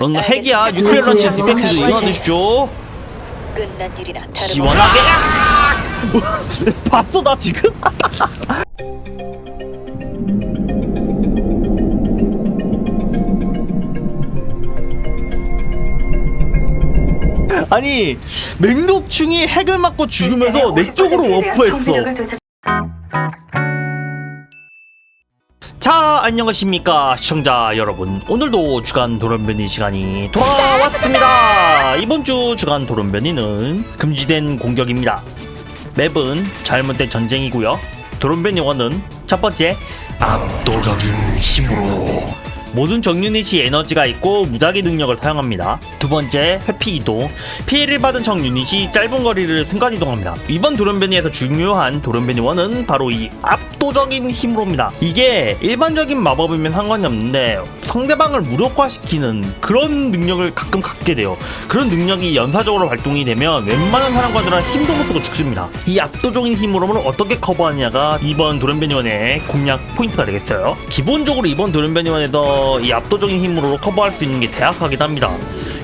응 핵이야. 뉴클리어 런치 디펙트도 주십시오. 끝난 일이나 다름 시원하게. 봤어 나 지금? 아니 맹독충이 핵을 맞고 죽으면서 내 쪽으로 워프했어 자 안녕하십니까 시청자 여러분. 오늘도 주간 도련변이 시간이 돌아왔습니다. 이번 주 주간 도련변이는 금지된 공격입니다. 맵은 잘못된 전쟁이고요. 도련변 용어는 첫 번째 압도적인 힘으로 모든 정유닛이 에너지가 있고 무작위 능력을 사용합니다. 두 번째, 회피 이동. 피해를 받은 정 유닛이 짧은 거리를 순간 이동합니다. 이번 도련변이에서 중요한 도련변이 원은 바로 이 압도적인 힘으로입니다. 이게 일반적인 마법이면 상관이 없는데 상대방을 무력화시키는 그런 능력을 가끔 갖게 돼요. 그런 능력이 연사적으로 발동이 되면 웬만한 사람과들은 힘도 못 쓰고 죽습니다. 이 압도적인 힘으로는 어떻게 커버하냐가 이번 도련변이원의 공략 포인트가 되겠어요. 기본적으로 이번 도련변이원에서 이 압도적인 힘으로 커버할 수 있는 게 대학하긴 합니다.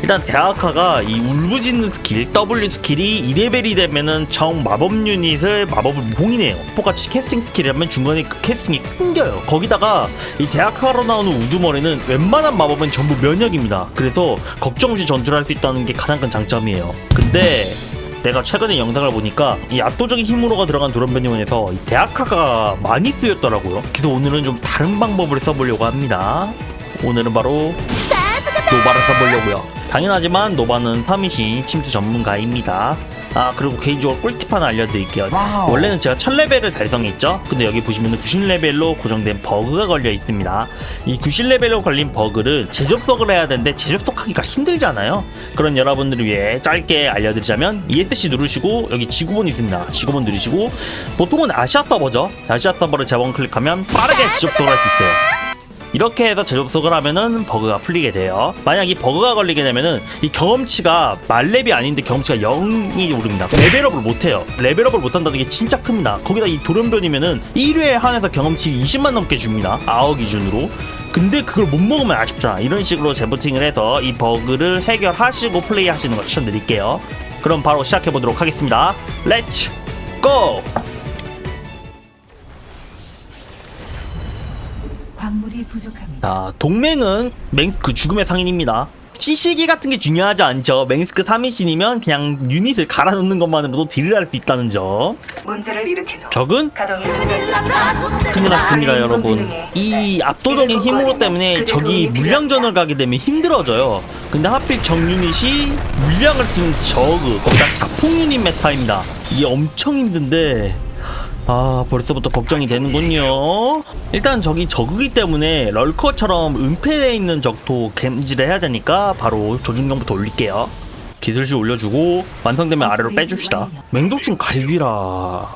일단 대학화가 이 울부짖는 스킬 W 스킬이 2레벨이 되면은 정 마법 유닛을 마법을 봉인해요. 똑같이 캐스팅 스킬이라면 중간에 그 캐스팅이 끊겨요. 거기다가 이 대학화로 나오는 우두머리는 웬만한 마법은 전부 면역입니다. 그래서 걱정 없이 전투를 할 수 있다는 게 가장 큰 장점이에요. 근데 내가 최근에 영상을 보니까 이 압도적인 힘으로가 들어간 도련변이원에서 이 대학화가 많이 쓰였더라고요. 그래서 오늘은 좀 다른 방법을 써보려고 합니다 오늘은 바로 노바를 써보려고요. 당연하지만 노바는 사미신 침투 전문가입니다. 아 그리고 개인적으로 꿀팁 하나 알려드릴게요. 원래는 제가 1000레벨을 달성했죠. 근데 여기 보시면 90레벨로 고정된 버그가 걸려 있습니다. 이 90레벨로 걸린 버그를 재접속을 해야 되는데 재접속하기가 힘들잖아요. 그런 여러분들을 위해 짧게 알려드리자면 ESC 누르시고 여기 지구본이 있습니다. 지구본 누르시고 보통은 아시아 서버죠. 아시아 서버를 재번 클릭하면 빠르게 재접속을 할 수 있어요. 이렇게 해서 재접속을 하면은 버그가 풀리게 돼요. 만약 이 버그가 걸리게 되면은 이 경험치가 말렙이 아닌데 경험치가 0이 오릅니다. 레벨업을 못해요. 레벨업을 못한다는 게 진짜 큽니다. 거기다 이 돌연변이면은 1회에 한해서 경험치 20만 넘게 줍니다. 아어 기준으로. 근데 그걸 못 먹으면 아쉽잖아. 이런 식으로 재부팅을 해서 이 버그를 해결하시고 플레이 하시는 걸 추천드릴게요. 그럼 바로 시작해 보도록 하겠습니다. 렛츠 고! 광물이 부족합니다. 자, 동맹은 맹스크 죽음의 상인입니다. CC기 같은 게 중요하지 않죠. 맹스크 3인신이면 그냥 유닛을 갈아 넣는 것만으로도 딜을 할 수 있다는 점. 문제를 일으킨 후 적은 가동이. 큰일 났습니다, 아, 여러분. 이 압도적인 힘으로 때문에 적이 물량전을 가게 되면 힘들어져요. 근데 하필 적 유닛이 물량을 쓰는 저그, 거기다 자폭 유닛 메타입니다. 이게 엄청 힘든데, 아, 벌써부터 걱정이 되는군요. 일단 저기 저그기 때문에 럴커처럼 은폐되어 있는 적도 겜지를 해야 되니까 바로 조준경부터 올릴게요. 기술시 올려주고 완성되면 아래로 빼줍시다. 맹독충 갈기라.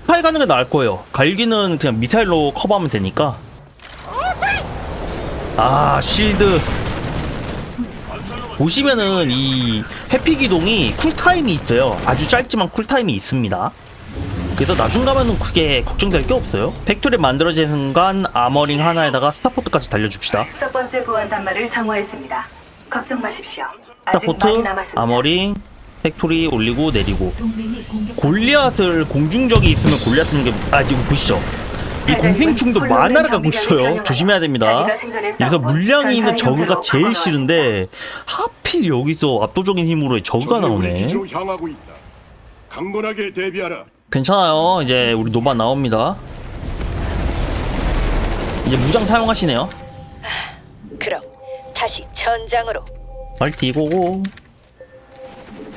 스파이 가는 게 나을 거예요. 갈기는 그냥 미사일로 커버하면 되니까. 아, 실드. 보시면은 이 회피 기동이 쿨타임이 있어요. 아주 짧지만 쿨타임이 있습니다. 그래서 나중 가면은 크게 걱정될 게 없어요. 팩토리 만들어진 순간 아머링 하나에다가 스타포트까지 달려줍시다. 첫 번째 보안 단말을 장화했습니다. 걱정 마십시오. 아직 많이 스타포트, 남았습니다. 아머링, 팩토리 올리고 내리고. 골리앗을 공중적이 있으면 골리앗 는게 아 이거 보시죠. 이 공생충도 만화를 갖고 있어요. 조심해야 됩니다. 여기서 물량이 있는 저그가 제일 싫은데 하필 여기서 압도적인 힘으로 저그가 나오네. 기지로 향하고 있다. 강건하게 대비하라. 괜찮아요. 이제 우리 노바 나옵니다. 이제 무장 사용하시네요. 그럼 다시 전장으로 빨리 고고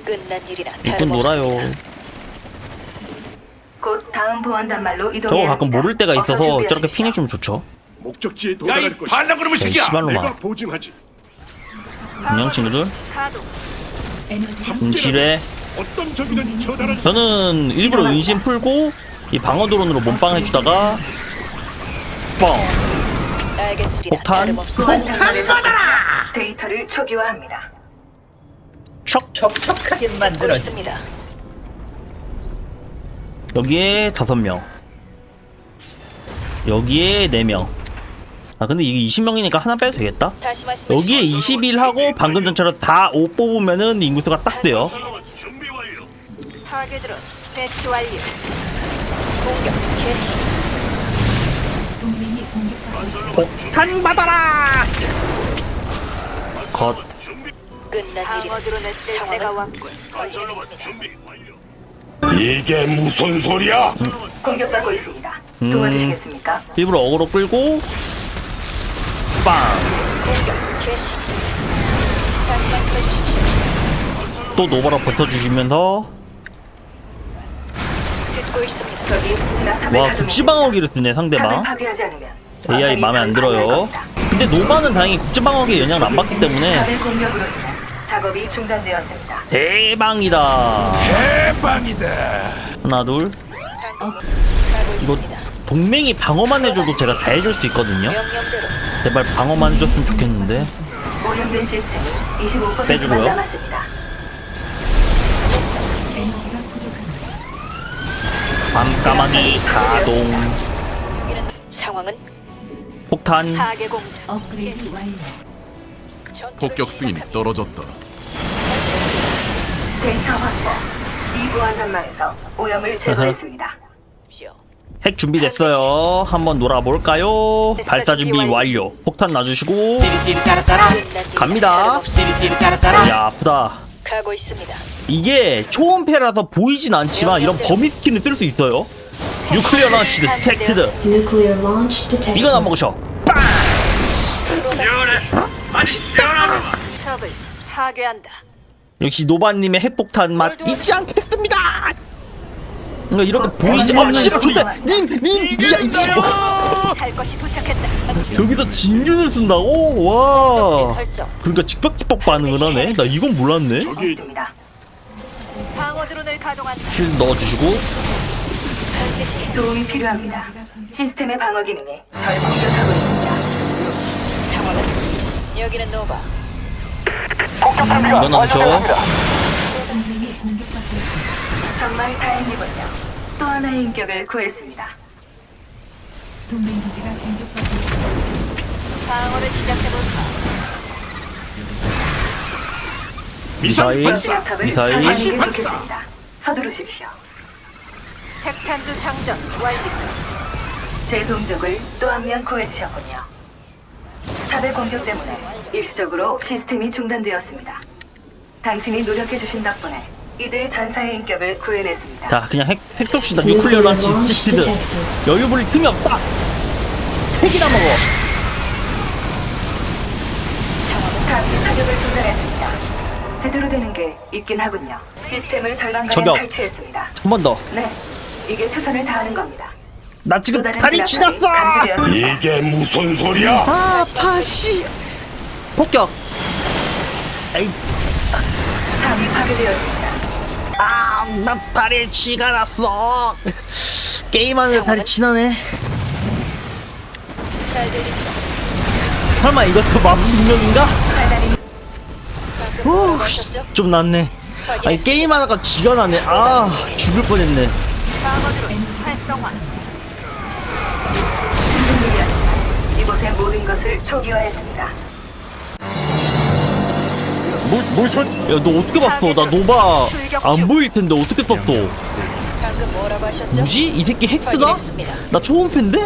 끝난 일이나 일꾼 놀아요. 곧 다음 보안 단말로 저거 가끔. 모를 때가 어서 있어서 저렇게. 핑해주면 좋죠. 목적지에 도달할 것이다. 반란 그놈의 네, 새끼야! 시발로만. 내가 보증하지. 안녕 친구들. 에너지가 음실에 어떤 적이든 처단할 수. 저는 일부러 은신 풀고 이 방어 드론으로 몸빵 해주다가 뻥 폭탄. 단말을 접근합니다. 데이터를 초기화합니다. 척 듣고 있습니다. 여기에 다섯 명 여기에 네 명 아 근데 이게 20명이니까 하나 빼도 되겠다 다시 말씀해 여기에 주십시오. 21하고 방금 전처럼 다 5 뽑으면은 인구수가 딱 돼요 완료. 타겟으로 배치 완료. 공격 개시. 폭탄 받아라 컷 끝난 일이다. 상황은 건설로봇 확인했습니다. 준비 완료. 이게 무슨 소리야? 공격받고 있습니다. 음. 도와주시겠습니까? 일부러 어그로 끌고 빵또 공격 개시. 다시 말씀해 주십시오. 노바라 버텨주시면서 듣고 있습니다. 저기 진압탑을 와. 국지방어기를 쓰네 상대방 파괴하지 않으면 AI 마음에 안 들어요. 근데 노바는 다행히 국지방어기에 영향을 안 받기 때문에 탑의 공격으로 인해 작업이 중단되었습니다. 대방이다 대박이다. 하나 둘 가고 이거 있습니다. 동맹이 방어만 해줘도 제가 다 해줄 수 있거든요 명령대로 제발 방어만 해줬으면 좋겠는데 오염된 시스템이 25%만 빼주고요. 남았습니다. 밤까마귀 가동 상황은 폭탄 파괴 공작. 전투를 폭격 승인이 시작합니다. 떨어졌다. 데이터 확보. 이 보안 단말에서 오염을 제거했습니다. 핵 준비됐어요 한번 놀아볼까요 발사 준비 완료 폭탄 놔주시고 끝난 갑니다. 다름없습니다. 야 아프다 가고 있습니다. 이게 초음패라서 보이진 않지만 이런 범위 스킨을 쓸수 있어요. 뉴클리어 런치 디텍티드. Nuclear launch detected. 이건 안 먹으셔. 트러블 파괴한다. 역시 노바님의 핵폭탄 맛 잊지 않겠습니다 이거 이렇게 어, 보이지 어, 어 싫어 어, 좋대 어, 님님 이야 이씨 뭐. 할 것이 도착했다. 저기서 진균을 쓴다고 목적지 와 설정. 그러니까 직박직박 반응을 하네 나 이건 몰랐네 저기. 방어 드론을 가동한다. 실 넣어주시고 반드시 도움이 필요합니다. 시스템의 방어 기능이 절 공격하고 있습니다. 상황은 여기는 노바. 이건 놔주셔 정말 다행이군요. 또 하나의 인격을 구했습니다. 방어를 시작해볼까. 미사일 진압탑을 미사일 설치하는 게 좋겠습니다. 서두르십시오. 핵탄두 장전 완료. 제 동족을 또 한 명 구해주셨군요. 탑의 공격 때문에 일시적으로 시스템이 중단되었습니다. 당신이 노력해주신 덕분에 이들 전사의 인격을 구해냈습니다. 자 그냥 핵, 핵 쏩시다 뉴클리어 런치 디텍티드 여유 부릴 틈이 없다 핵이나 먹어 사격을 중단했습니다. 제대로 되는 게 있긴 하군요. 시스템을 절반가량. 탈취했습니다. 한 번 더 나 네, 이게 최선을 다하는 겁니다. 지금 또 다른 다리 진압탑이 지났어 감지되었습니다. 이게 무슨 소리야? 아 파시 폭격 에이 탑이 파괴되었습니다. 아나 다리에 쥐가 났어 게임하는데 다리 지나네 잘. 설마 이것도 마법 능력인가? 좀 낫네 아니 게임 하다가 쥐가 나네 아 죽을 뻔했네 이곳의 모든 것을 초기화했습니다. 무, 무슨 야 너 어떻게 봤어 나 노바 안 보일 텐데 어떻게 썼어 방금 뭐라고 하셨죠? 뭐지 이 새끼 헥스가? 확인했습니다. 나 초음패인데?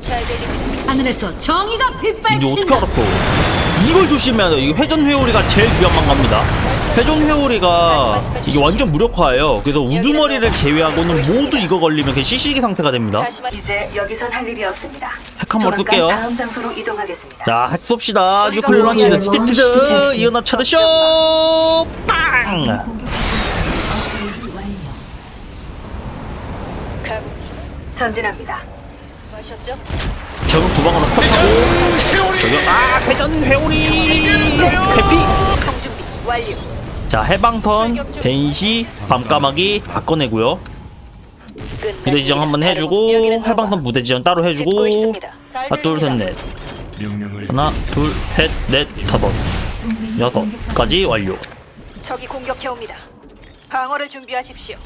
잘 들립니다. 하늘에서 정의가 이제 어떻게. 알았어 이걸 조심해야 돼 이거 회전 회오리가 제일 위험한 겁니다 회전 회오리가 이게 완전 무력화예요 그래서 우두머리를 제외하고는 모두 이거 걸리면 그냥 시시기 상태가 됩니다. 이제 여기선 할 일이 없습니다. 핵 한 번 조만간 쓸게요. 다음 장소로 이동하겠습니다. 자, 핵 쏩시다. 뉴클리어 런치는 스티티드. 이거나 차드쇼! 빵! 전진합니다. 하셨죠? 저거 두 방으로 컷하고. 저기, 아, 회전 회오리! 해피! 총준비 완료. 자, 해방턴, 벤시, 밤까마귀 다 꺼내고요. 부대 지정 한번 해주고, 해방턴. 부대 지정 따로 해주고. 잘 하나, 둘, 셋, 들립니다. 넷. 하나, 둘, 셋, 넷, 다섯. 여섯까지 완료. 적이 공격해 옵니다. 방어를 준비하십시오.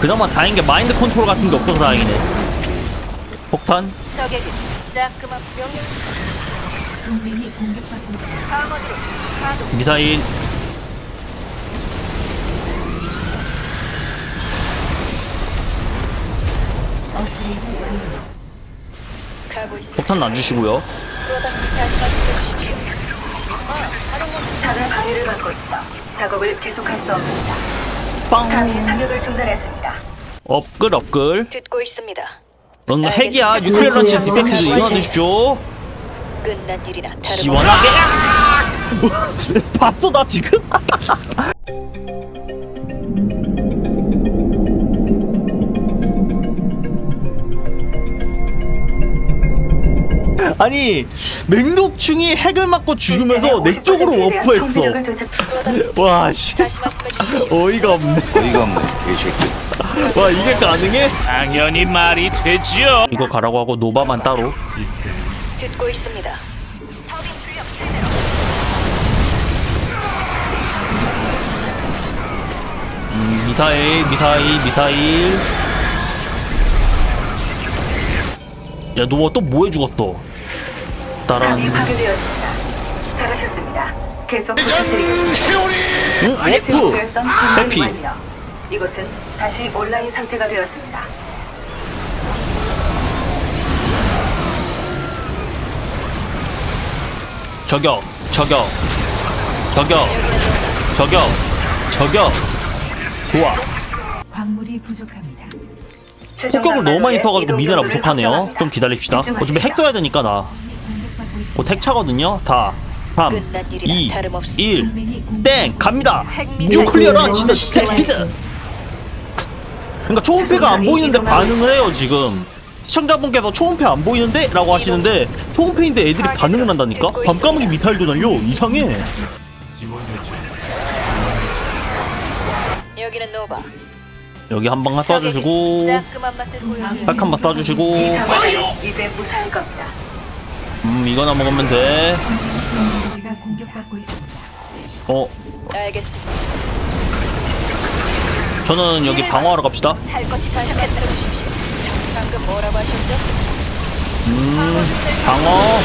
그나마 다행인 게 마인드 컨트롤 같은 게 없어서 다행이네. 폭탄? 적에게 따끔한 명령. 방어 드론 가동. 미사일. 가고 있습니다. 폭탄 놔주시고요. 다시 말씀해 주십시오. 탑의 방해를 받고 있어 작업을 계속할 수 없습니다. 빵! 탑이 사격을 중단했습니다. 업글, 업글. 듣고 있습니다. 응, 알겠습니다. 핵이야. 뉴클리어 런치 디펙트도 일어나주십시오. 끝난 일이나 다름없 시원하게. 봤어, 나 지금? 아니 맹독충이 핵을 맞고 죽으면서 내 쪽으로 시스템의 50%에 대한 통제력을 워프했어 되찾- 와씨 다시 말씀해 주십시오. 어이가 없네 어이가 없네 이 새끼 와 이게 가능해? 당연히 말이 되지요. 이거 가라고 하고 노바만 따로 듣고 있습니다. 음, 미사일 미사일 미사일 야 노바 또 뭐해 죽었어 따란 탑이 파괴되었습니다. 잘하셨습니다. 계속 부탁드리겠습니다. 응? 워프 활성 해피 완료. 이곳은 다시 온라인 상태가 되었습니다. 저격 저격 저격 저격 저격. 좋아. 광물이 부족합니다. 폭격을 너무 많이 써가지고 미네라 부족하네요. 좀 기다립시다. 어차피 핵. 써야 되니까 나. 공격받고 있습니다. 곧 핵차거든요. 4 3 끝난 일이나 2 다름없습니다. 1 동맹이 공격- 땡. 갑니다. 핵미사일 뉴클리어 런치 디텍티드 그러니까 초음패가 안 보이는데 반응을 해요 지금 시청자분께서 초음패 안 보이는데? 라고 하시는데 초음패인데 애들이 반응을 한다니까? 밤까마귀 미사일도 날려 이상해 여기는 노바. 여기 한 방 쏴주시고 딱 한방이 쏴주시고 이제 무사할 겁니다. 음 이거나 먹으면 돼 기지가 공격받고 있습니다. 어, 알겠습니다. 저는 여기 방어하러 갑시다. 할 것이 다시 말씀해 주십시오. 방금 뭐라고 하셨죠? 음, 방어,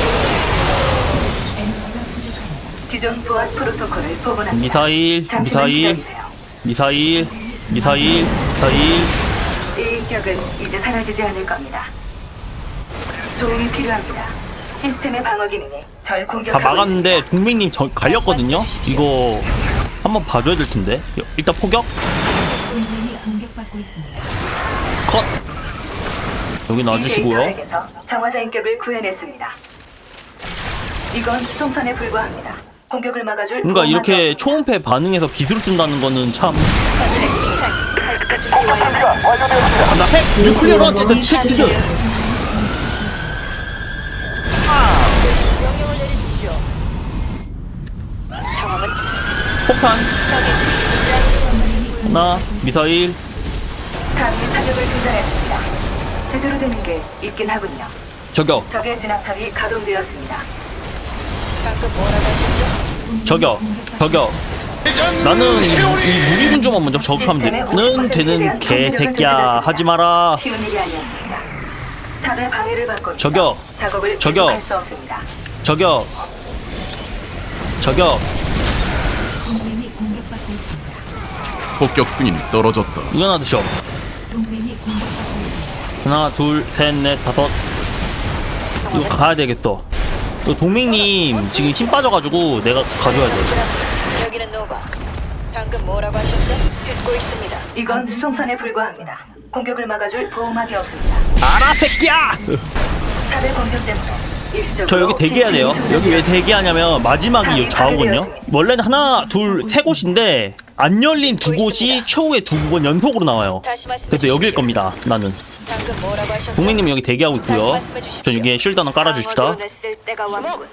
기존 보안 프로토콜을 복원합니다. 미사일, 잠시만 미사일, 기다리세요. 미사일, 미사일, 미사일. 이 인격은 이제 사라지지 않을 겁니다. 도움이 필요합니다. 시스템의 방어 기능이 절 다 공격하고 막았는데. 동맹님 저 갈렸거든요. 이거 한번 봐줘야 될 텐데. 일단 포격, 동맹이 공격받고 있습니다. 컷. 여기 이 놔주시고요. 데이터에서 정화자 인격을 구해냈습니다. 이건 수송선에 불과합니다. 공격을 막아줄 그러니까 보호막이 이렇게 없습니다. 초음패 반응해서 기술 쓴다는 거는 참. 나 핵, 뉴클리어 런치. 명령을 내리십시오. 상황은 폭탄. 하나, 미사일. 탑이 사격을 중단했습니다. 제대로 되는 게 있긴 하군요. 저격, 적의 진압탑이 가동되었습니다. 방금 뭐라고 하셨죠? 저격, 저격. 나는 이, 이 무기군주만 먼저 저격하면 되는 개새끼야 하지 마라 쉬운 일이 아니었습니다. 탑의 방해를 받고 있어 저격! 작업을 저격! 계속할 수 없습니다. 저격 저격. 폭격 승인이 떨어졌다. 이거 하나 드셔 하나 둘 셋 넷 다섯 이거 가야 되겠다 또 동맹님 지금 힘 빠져가지고 내가 가져야 돼 여기는 노바. 방금 뭐라고 하셨죠? 듣고 있습니다. 이건 수송선에 불과합니다. 공격을 막아줄 보호막이 없습니다. 알아 새끼야 탑의 공격 때문에 일시적으로 저 여기 대기해야 돼요 시스템이 여기 왜. 대기하냐면 마지막이 좌우거든요 원래는 하나 둘 세 곳인데 안 열린 두 곳이 최후의 두 번 연속으로 나와요 다시 말씀해 그래서 주십시오. 여길 겁니다 나는 방금 뭐라고 하셨죠? 동맹님 여기 대기하고 있고요 다시 말씀해 주십시오. 전 여기에 쉴드 하나 깔아줍시다 쓸 때가 왔군.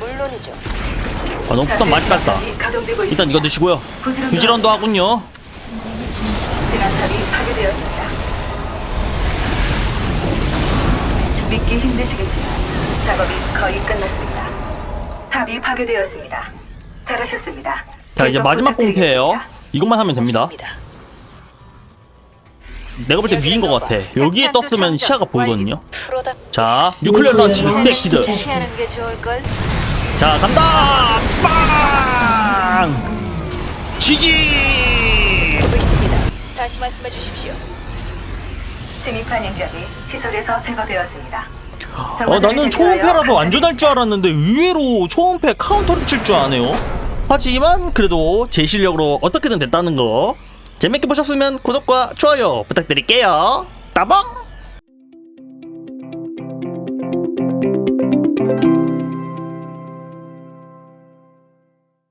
물론이죠. 아 너무 폭탄 많이 깠다 가동되고 일단 있습니다. 이거 드시고요 부지런도 부지런도 하군요 진압탑이 파괴되었습니다. 믿기 힘드시겠지만 작업이 거의 끝났습니다. 탑이 파괴되었습니다. 잘하셨습니다. 자 이제 계속 마지막 공패예요 부탁드리겠습니다. 이것만 하면 됩니다 없습니다. 내가 볼 때 위인 것 같아. 여기에 떴으면 시야가 보이거든요. 자, 뉴클리어 런치 Launch 스택키드. detected. 피하는 게 좋을걸? 자, 간다! 빵! 지지! 다시 말씀해 주십시오. 침입한 인격이 시설에서 제거되었습니다. 어, 나는 초음패라서 완전할 줄 알았는데 의외로 초음패 카운터를 칠 줄 아네요. 하지만 그래도 제 실력으로 어떻게든 됐다는 거 재밌게 보셨으면 구독과 좋아요 부탁드릴게요. 따봉!